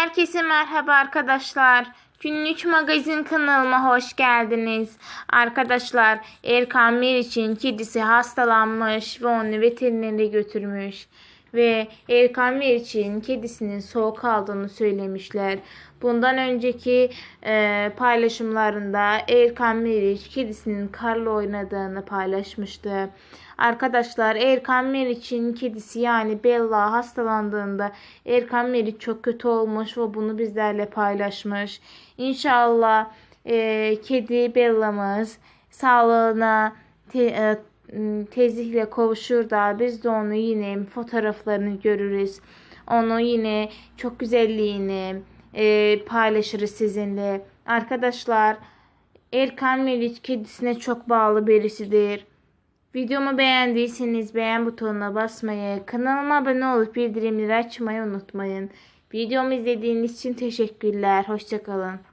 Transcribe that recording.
Herkese merhaba arkadaşlar. Günlük magazin kanalıma hoş geldiniz. Arkadaşlar Erkan Meriç'in kedisi hastalanmış ve onu veterinere götürmüş. Ve Erkan Meriç'in kedisinin soğuk aldığını söylemişler. Bundan önceki e, paylaşımlarında Erkan Meriç kedisinin karla oynadığını paylaşmıştı. Arkadaşlar Erkan Meriç'in kedisi yani Bella hastalandığında Erkan Meriç çok kötü olmuş ve bunu bizlerle paylaşmış. İnşallah e, kedi Bella'mız sağlığına te, e, tezlikle kavuşur da biz de onu yine fotoğraflarını görürüz. Onu yine çok güzelliğini e, paylaşırız sizinle. Arkadaşlar Erkan Meriç kedisine çok bağlı birisidir. Videomu beğendiyseniz beğen butonuna basmayı, kanalıma abone olup bildirimleri açmayı unutmayın. Videomu izlediğiniz için teşekkürler. Hoşçakalın.